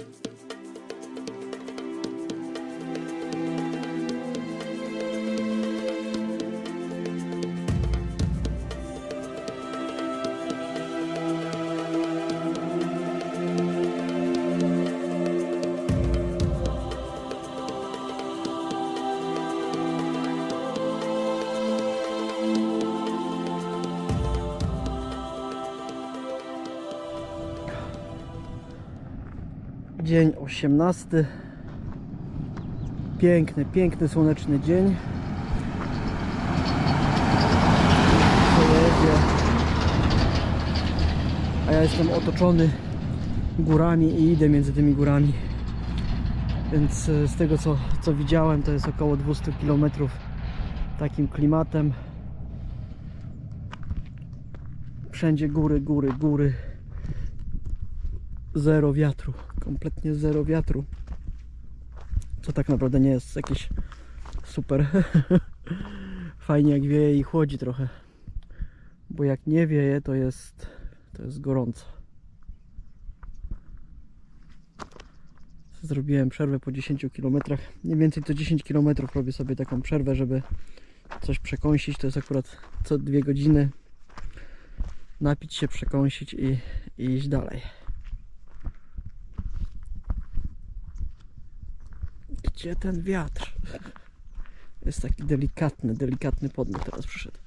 you Dzień 18. Piękny, piękny słoneczny dzień. A ja jestem otoczony górami i idę między tymi górami. Więc e, z tego co, co widziałem to jest około 200 km takim klimatem. Wszędzie góry, góry, góry zero wiatru, kompletnie zero wiatru. Co tak naprawdę nie jest jakieś super. Fajnie jak wieje i chłodzi trochę. Bo jak nie wieje, to jest to jest gorąco. Zrobiłem przerwę po 10 km. Mniej więcej co 10 km robię sobie taką przerwę, żeby coś przekąsić. To jest akurat co dwie godziny. Napić się, przekąsić i, i iść dalej. Gdzie ten wiatr? Jest taki delikatny, delikatny podmuch teraz przyszedł.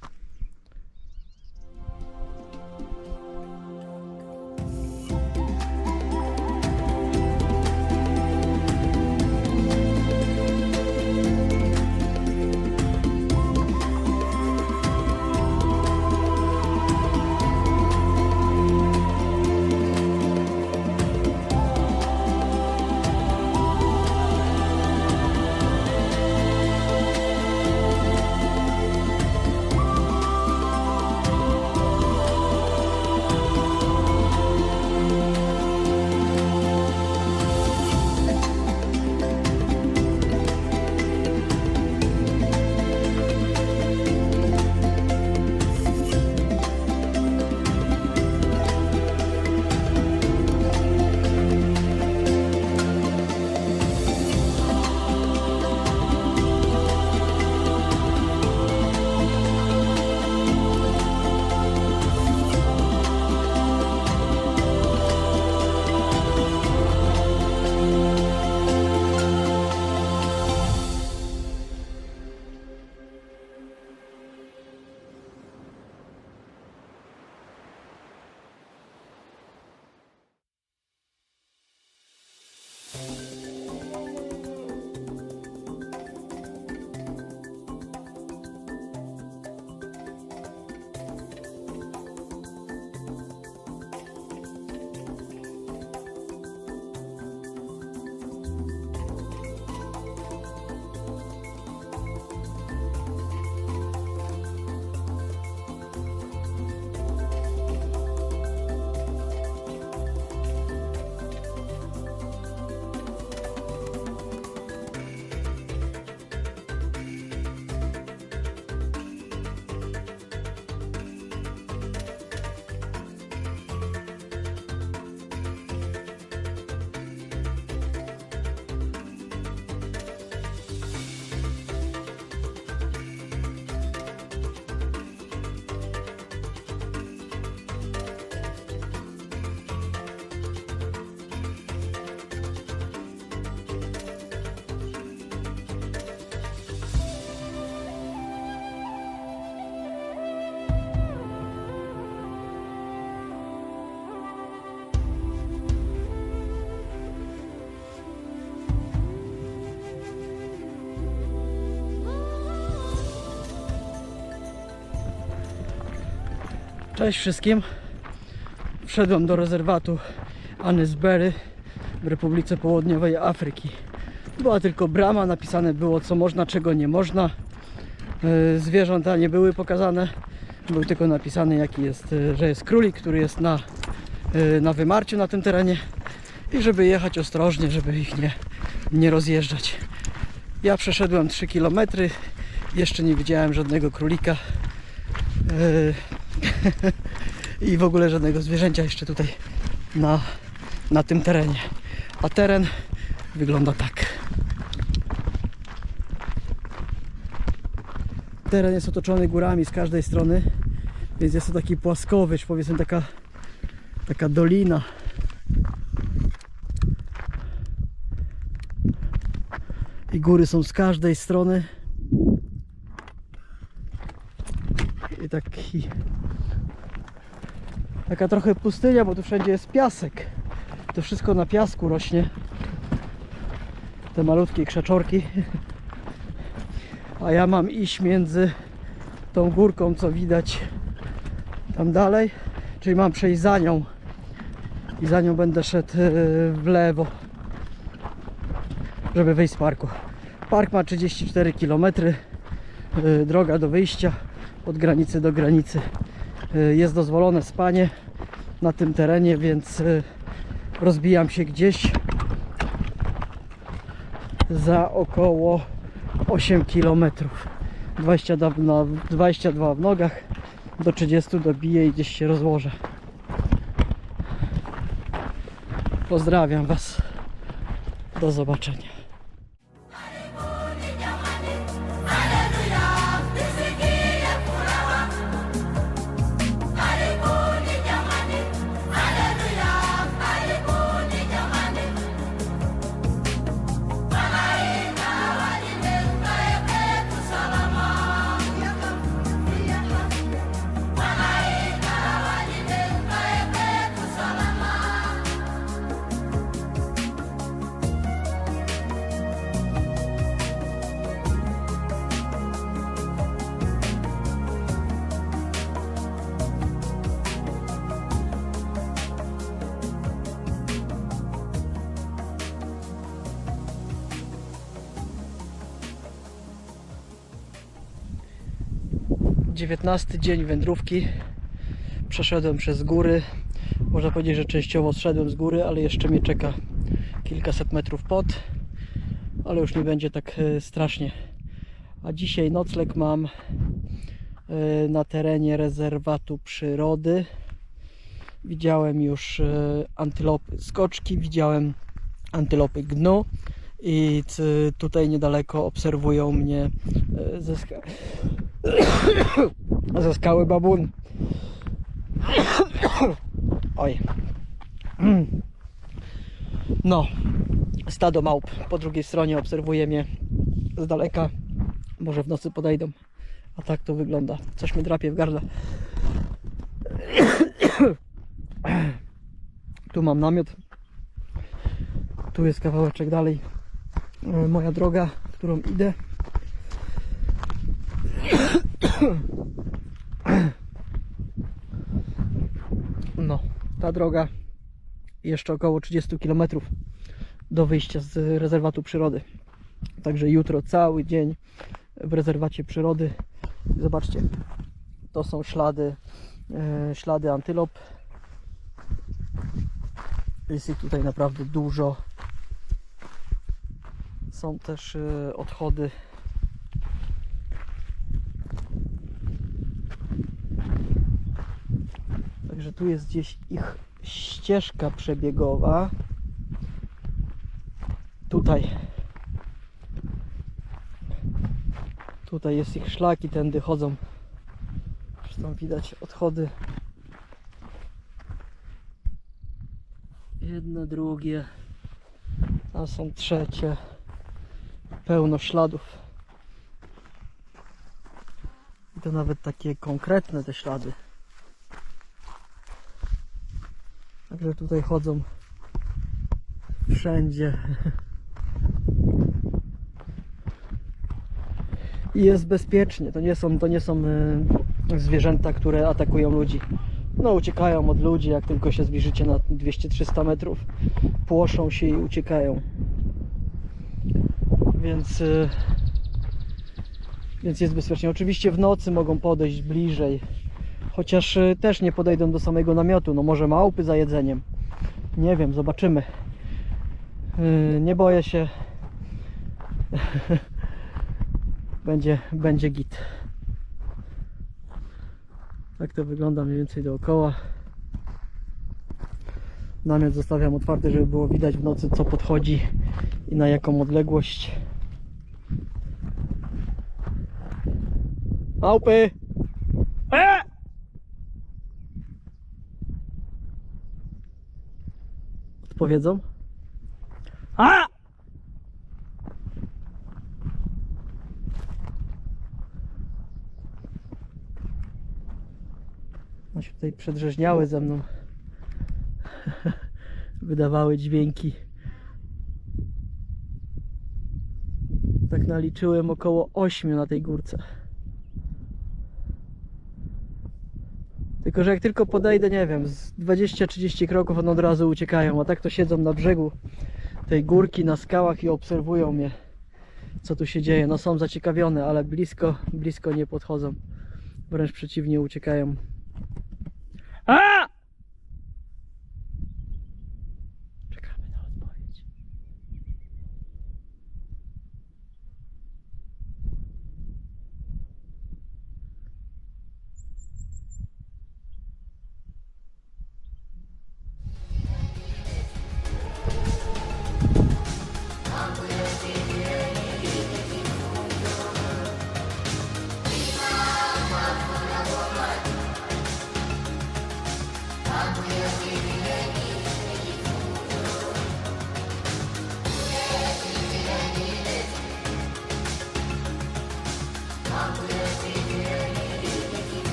Cześć wszystkim. Wszedłem do rezerwatu Anysbery w Republice Południowej Afryki. Była tylko brama, napisane było co można, czego nie można. E, Zwierzęta nie były pokazane. Był tylko napisane jaki jest, e, że jest królik, który jest na, e, na wymarciu na tym terenie i żeby jechać ostrożnie, żeby ich nie, nie rozjeżdżać. Ja przeszedłem 3 km, jeszcze nie widziałem żadnego królika. I w ogóle żadnego zwierzęcia jeszcze tutaj na, na tym terenie. A teren wygląda tak. Teren jest otoczony górami z każdej strony, więc jest to taki płaskowyż, powiedzmy taka, taka dolina. I góry są z każdej strony. I taki taka trochę pustynia, bo tu wszędzie jest piasek. To wszystko na piasku rośnie. Te malutkie krzaczorki. A ja mam iść między tą górką, co widać tam dalej. Czyli mam przejść za nią. I za nią będę szedł e, w lewo. Żeby wyjść z parku. Park ma 34 km. e, Droga do wyjścia od granicy do granicy. E, Jest dozwolone spanie na tym terenie, więc e, rozbijam się gdzieś za około 8 km. 22, na- 22 w nogach, do 30 dobiję i gdzieś się rozłożę. Pozdrawiam Was. Do zobaczenia. Dziewiętnasty dzień wędrówki. Przeszedłem przez góry. Można powiedzieć, że częściowo zszedłem z góry, ale jeszcze mnie czeka kilkaset metrów pod. Ale już nie będzie tak e, strasznie. A dzisiaj nocleg mam e, na terenie rezerwatu przyrody. Widziałem już e, antylopy skoczki, widziałem antylopy gnu i tutaj niedaleko obserwują mnie ze, ze skały babun. Oj. No, stado małp po drugiej stronie obserwuje mnie z daleka. Może w nocy podejdą. A tak to wygląda. Coś mi drapie w gardle. Tu mam namiot. Tu jest kawałeczek dalej. e, Moja droga, którą idę. No, ta droga jeszcze około 30 km do wyjścia z rezerwatu przyrody. Także jutro cały dzień w rezerwacie przyrody. Zobaczcie, to są ślady, e, ślady antylop. Jest ich tutaj naprawdę dużo. Są też e, odchody Także tu jest gdzieś ich ścieżka przebiegowa. Tutaj. Tutaj jest ich szlaki, tędy chodzą. Zresztą widać odchody. Jedno, drugie. Tam są trzecie. Pełno śladów. I to nawet takie konkretne te ślady. Także tutaj chodzą wszędzie. I jest bezpiecznie. To nie są, to nie są e, zwierzęta, które atakują ludzi. No uciekają od ludzi, jak tylko się zbliżycie na 200-300 metrów. Płoszą się i uciekają. Więc, e, więc jest bezpiecznie. Oczywiście w nocy mogą podejść bliżej. Chociaż y, też nie podejdą do samego namiotu. No może małpy za jedzeniem. Nie wiem, zobaczymy. Yy, Nie boję się. będzie, będzie git. Tak to wygląda mniej więcej dookoła. Namiot zostawiam otwarty, żeby było widać w nocy co podchodzi i na jaką odległość. Małpy! E! Odpowiedzą? A! Się tutaj przedrzeźniały ze mną. Wydawały dźwięki. Tak naliczyłem około 8 na tej górce. Tylko, że jak tylko podejdę, nie wiem, z 20-30 kroków one od razu uciekają, a tak to siedzą na brzegu tej górki, na skałach i obserwują mnie, co tu się dzieje. No są zaciekawione, ale blisko, blisko nie podchodzą. Wręcz przeciwnie, uciekają.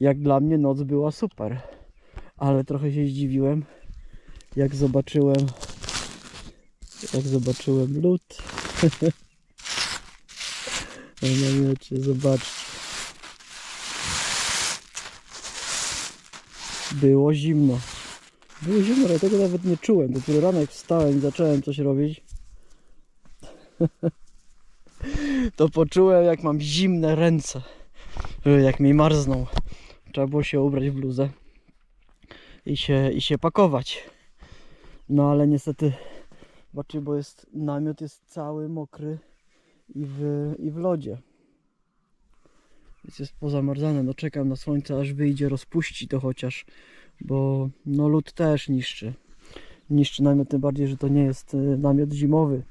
Jak dla mnie noc była super. Ale trochę się zdziwiłem, jak zobaczyłem, jak zobaczyłem lód. Na namiocie, zobaczcie. Było zimno. Było zimno, ale tego nawet nie czułem. Dopiero rano jak wstałem i zacząłem coś robić, to poczułem jak mam zimne ręce. Jak mi marzną. Trzeba było się ubrać w bluzę i się, i się pakować. No ale niestety, zobaczcie, bo jest namiot jest cały mokry i w, i w lodzie. Więc jest pozamarzane. No czekam na słońce, aż wyjdzie, rozpuści to chociaż, bo no lód też niszczy. Niszczy namiot, tym bardziej, że to nie jest y, namiot zimowy.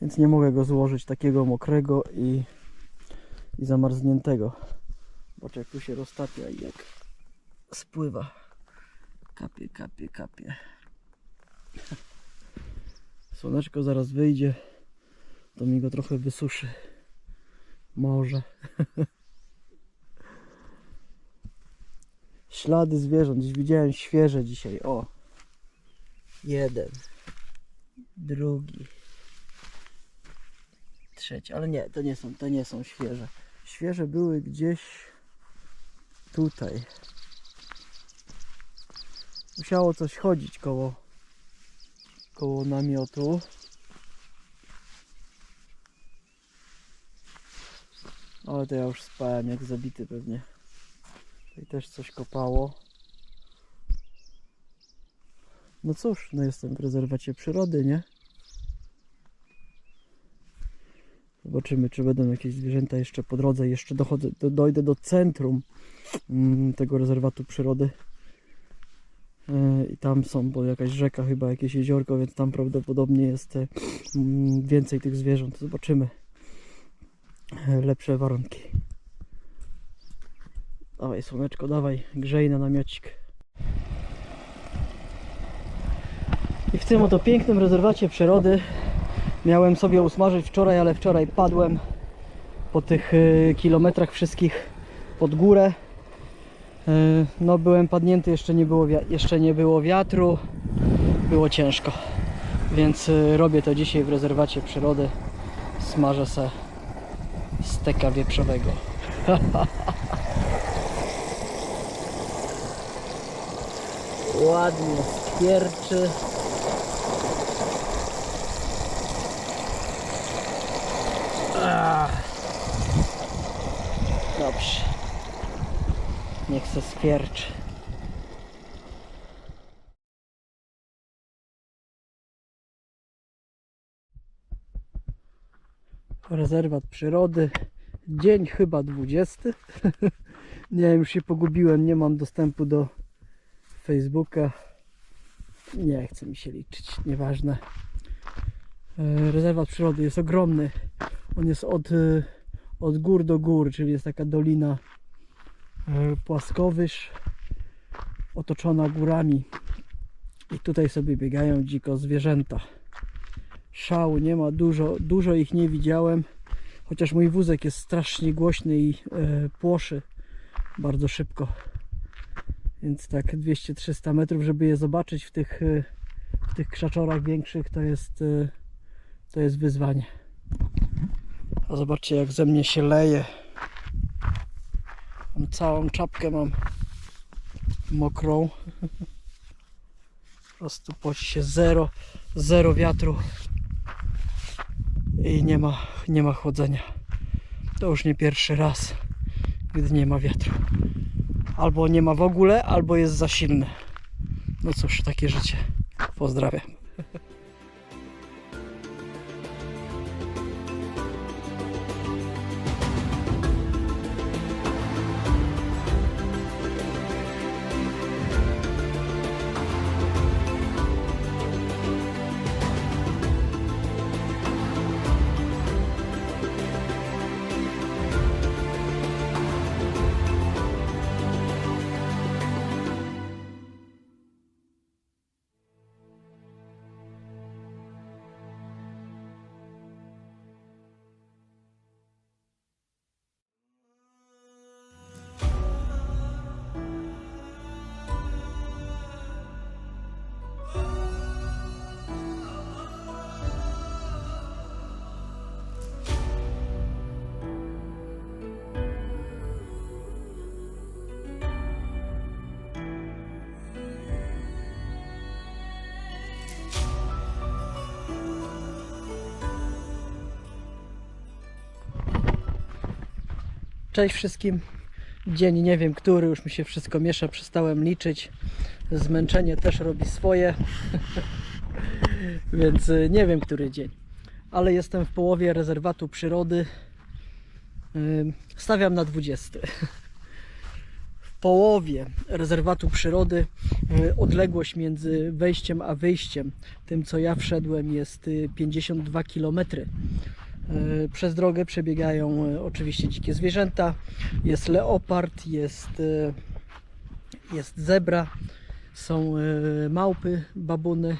Więc nie mogę go złożyć takiego mokrego i, i zamarzniętego. Zobacz jak tu się roztapia i jak spływa. Kapie, kapie, kapie. Słoneczko zaraz wyjdzie. To mi go trochę wysuszy. Może. Ślady zwierząt. Widziałem świeże dzisiaj. O. Jeden. Drugi. Trzeci. Ale nie, to nie są, to nie są świeże. Świeże były gdzieś tutaj. Musiało coś chodzić koło, koło namiotu. Ale to ja już spałem jak zabity pewnie. Tutaj też coś kopało. No cóż, no jestem w rezerwacie przyrody, nie? Zobaczymy, czy będą jakieś zwierzęta jeszcze po drodze. Jeszcze dochodzę, do, dojdę do centrum tego rezerwatu przyrody. E, I tam są, bo jakaś rzeka, chyba jakieś jeziorko, więc tam prawdopodobnie jest e, mm, więcej tych zwierząt. Zobaczymy. E, Lepsze warunki. Dawaj słoneczko, dawaj, grzej na namiocik. I w tym oto pięknym rezerwacie przyrody miałem sobie usmażyć wczoraj, ale wczoraj padłem po tych kilometrach wszystkich pod górę. Y, No byłem padnięty, jeszcze nie było, jeszcze nie było wiatru, było ciężko. Więc y, robię to dzisiaj w rezerwacie przyrody. Smażę se steka wieprzowego. Ładnie skwierczy. Niech se skwierczy. Rezerwat przyrody. Dzień chyba 20. nie wiem, już się pogubiłem, nie mam dostępu do Facebooka. Nie chce mi się liczyć, nieważne. E, Rezerwat przyrody jest ogromny. On jest od, e, od gór do gór, czyli jest taka dolina płaskowyż otoczona górami. I tutaj sobie biegają dziko zwierzęta. Szału nie ma, dużo, dużo ich nie widziałem. Chociaż mój wózek jest strasznie głośny i e, płoszy bardzo szybko. Więc tak 200-300 metrów, żeby je zobaczyć w tych, e, w tych krzaczorach większych, to jest, e, to jest wyzwanie. A zobaczcie jak ze mnie się leje. Mam całą czapkę mam mokrą. Po prostu poci się zero, zero wiatru i nie ma, nie ma chłodzenia. To już nie pierwszy raz, gdy nie ma wiatru. Albo nie ma w ogóle, albo jest za silny. No cóż, takie życie. Pozdrawiam. Cześć wszystkim. Dzień nie wiem który, już mi się wszystko miesza, przestałem liczyć. Zmęczenie też robi swoje. Więc y, nie wiem który dzień. Ale jestem w połowie rezerwatu przyrody. Ym, Stawiam na 20. W połowie rezerwatu przyrody y, odległość między wejściem a wyjściem, tym co ja wszedłem, jest y, 52 kilometry. E, Przez drogę przebiegają e, oczywiście dzikie zwierzęta. Jest leopard, jest, e, jest zebra, są małpy, babuny,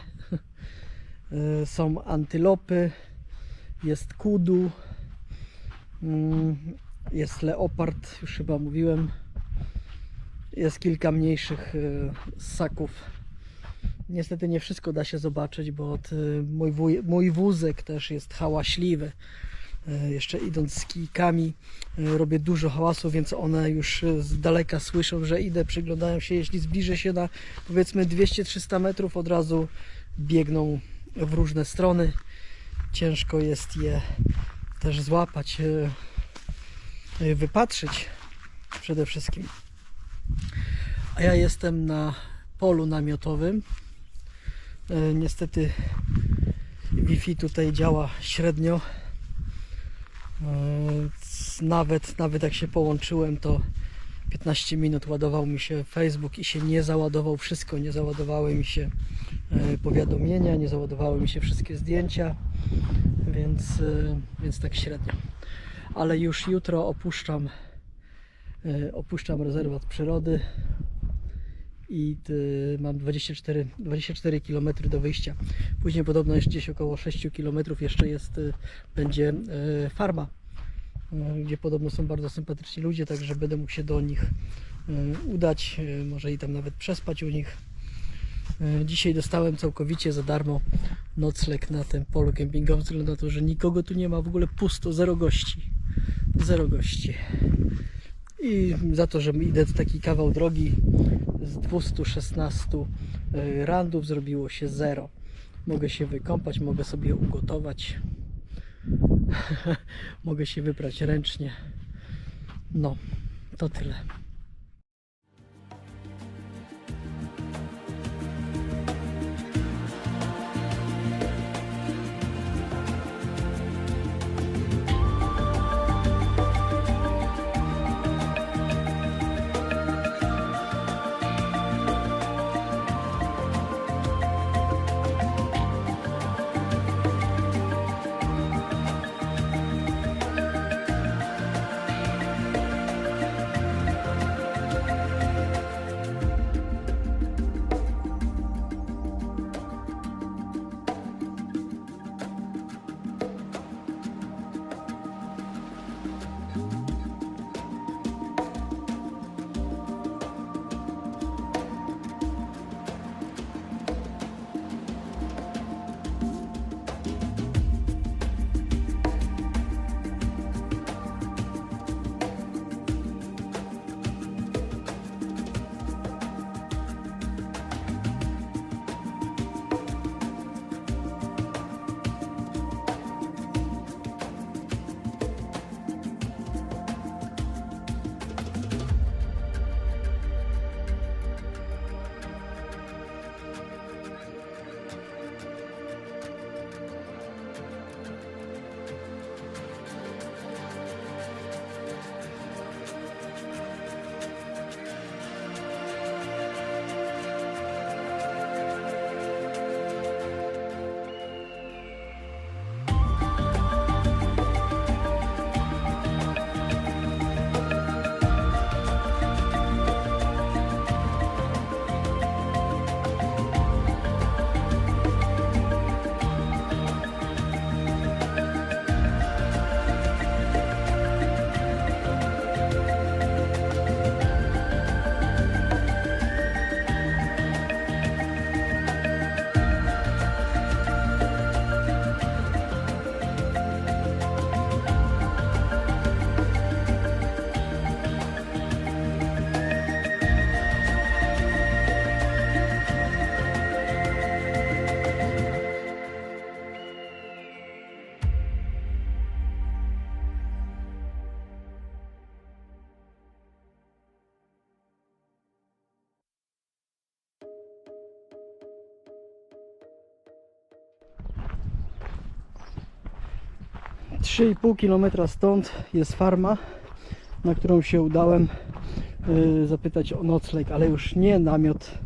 są antylopy, jest kudu, mm, jest leopard, już chyba mówiłem. Jest kilka mniejszych ssaków. Niestety nie wszystko da się zobaczyć, bo y, mój, wuj, mój wózek też jest hałaśliwy. Y, Jeszcze idąc z kijkami y, robię dużo hałasu, więc one już z daleka słyszą, że idę, przyglądają się. Jeśli zbliżę się na powiedzmy 200-300 metrów, od razu biegną w różne strony. Ciężko jest je też złapać, wypatrzyć przede wszystkim. A ja jestem na polu namiotowym. E, Niestety Wi-Fi tutaj działa średnio. E, Nawet, nawet jak się połączyłem, to 15 minut ładował mi się Facebook i się nie załadował wszystko. Nie załadowały mi się e, powiadomienia, nie załadowały mi się wszystkie zdjęcia, więc, więc tak średnio. Ale już jutro opuszczam, opuszczam rezerwat przyrody i y, mam 24, 24 km do wyjścia. Później podobno jest gdzieś około 6 km jeszcze jest, y, będzie y, farma, gdzie podobno są bardzo sympatyczni ludzie, także będę mógł się do nich udać, może i tam nawet przespać u nich. Dzisiaj dostałem całkowicie za darmo nocleg na tym polu kempingowym, względu na to, że nikogo tu nie ma, w ogóle pusto, zero gości. Zero gości. I za to, że idę taki kawał drogi z 216 y, randów zrobiło się 0. Mogę się wykąpać, mogę sobie ugotować. mogę się wyprać ręcznie. No, to tyle. Trzy i pół kilometra stąd jest farma, na którą się udałem y, zapytać o nocleg, ale już nie namiot,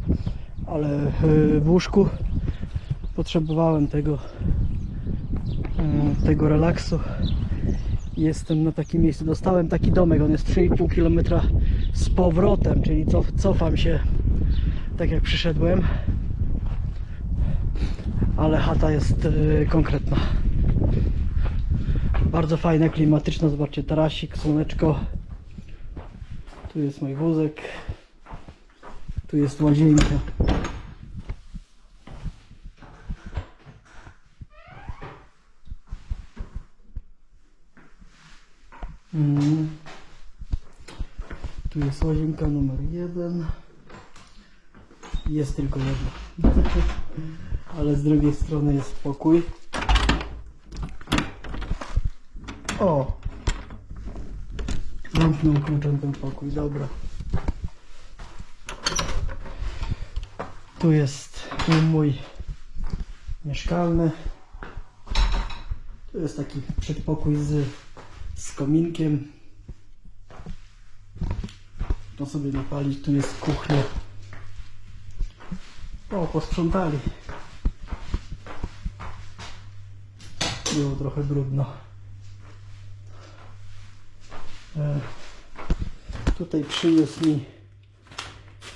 ale y, w łóżku. Potrzebowałem tego, y, tego relaksu. Jestem na takim miejscu. Dostałem taki domek, on jest 3,5 km z powrotem, czyli cof, cofam się tak jak przyszedłem. Ale chata jest konkretna. Bardzo fajne, klimatyczne. Zobaczcie, tarasik, słoneczko. Tu jest mój wózek. Tu jest łazienka. Mm. Tu jest łazienka numer jeden. Jest tylko jedna. Ale z drugiej strony jest pokój. O! Zamknął kluczem ten pokój, dobra. Tu jest mój mieszkalny. Tu jest taki przedpokój z, z kominkiem. To sobie napalić. Tu jest kuchnia. O, posprzątali. Było trochę brudno. E, Tutaj przyniósł mi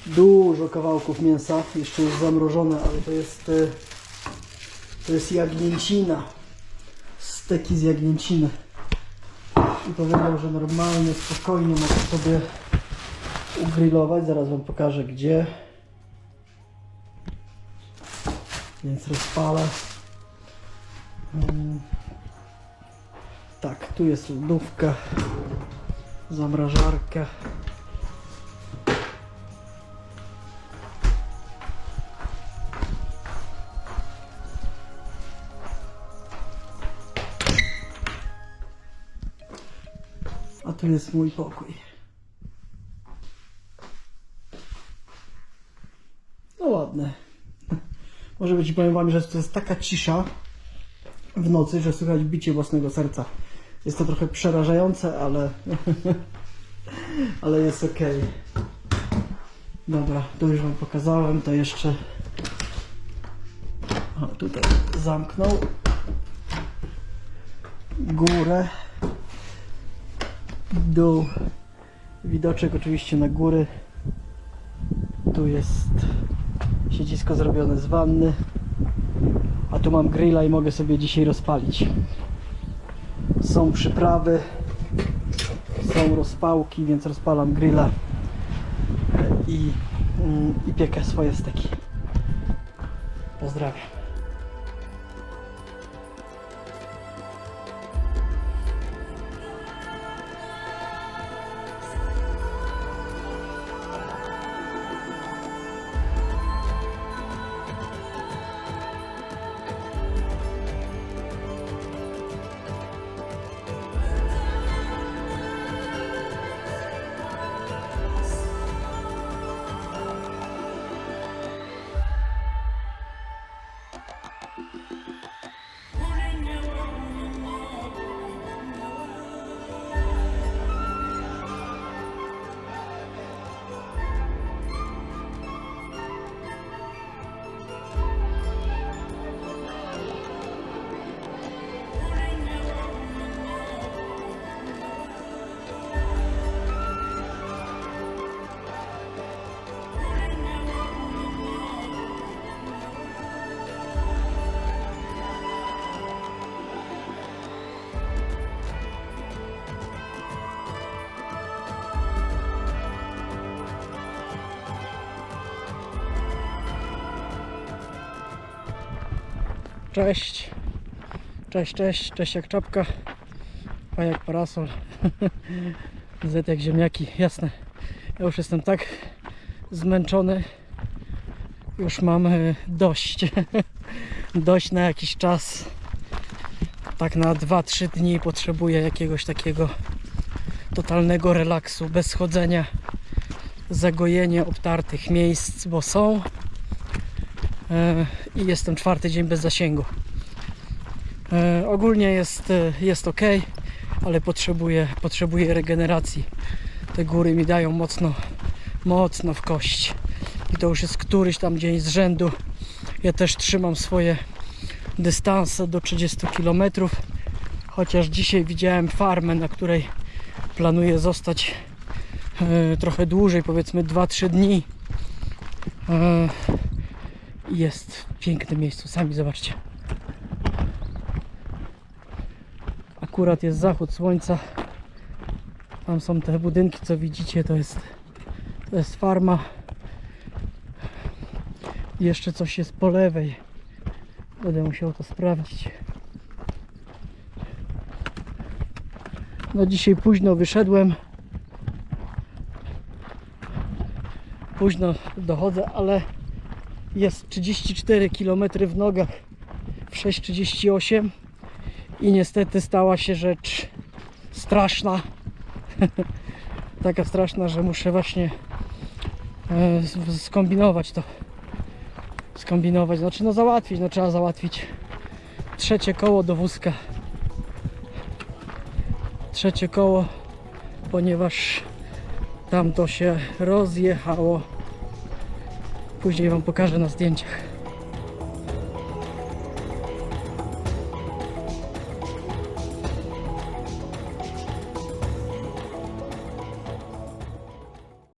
dużo kawałków mięsa. Jeszcze jest zamrożone, ale to jest e, to jest jagnięcina. Steki z jagnięciny. I powiedział, że normalnie, spokojnie mogę sobie ugrillować. Zaraz Wam pokażę gdzie. Więc rozpalę. Mm. Tak, tu jest lodówka. Zamrażarkę. A tu jest mój pokój. No ładne. Może być, powiem wam, że to jest taka cisza w nocy, że słychać bicie własnego serca. Jest to trochę przerażające, ale ale jest ok. Dobra, to już wam pokazałem, to jeszcze o, tutaj zamknął. Górę. Dół. Widoczek oczywiście na góry. Tu jest siedzisko zrobione z wanny. A tu mam grilla i mogę sobie dzisiaj rozpalić są przyprawy są rozpałki, więc rozpalam grilla i, mm, i piekę swoje steki. Pozdrawiam Cześć. Cześć, cześć, cześć jak czapka, a jak parasol. Z jak ziemniaki, jasne. Ja już jestem tak zmęczony. Już mam e, dość. dość na jakiś czas. Tak na 2-3 dni potrzebuję jakiegoś takiego totalnego relaksu, bez chodzenia, zagojenie obtartych miejsc, bo są. E, i jestem czwarty dzień bez zasięgu. E, ogólnie jest, e, jest ok, ale potrzebuję, potrzebuję regeneracji. Te góry mi dają mocno, mocno w kość. I to już jest któryś tam dzień z rzędu. Ja też trzymam swoje dystanse do 30 km. Chociaż dzisiaj widziałem farmę, na której planuję zostać trochę dłużej, powiedzmy 2-3 dni. Jest w pięknym miejscu, sami zobaczcie. Akurat jest zachód słońca. Tam są te budynki, co widzicie, to jest, to jest farma. Jeszcze coś jest po lewej. Będę musiał to sprawdzić. No dzisiaj późno wyszedłem. Późno dochodzę, ale jest 34 km w nogach w 6,38 i niestety stała się rzecz straszna. Taka straszna, że muszę właśnie e, skombinować to. Skombinować, znaczy no załatwić, no trzeba załatwić trzecie koło do wózka. Trzecie koło ponieważ tam to się rozjechało Później Wam pokażę na zdjęciach.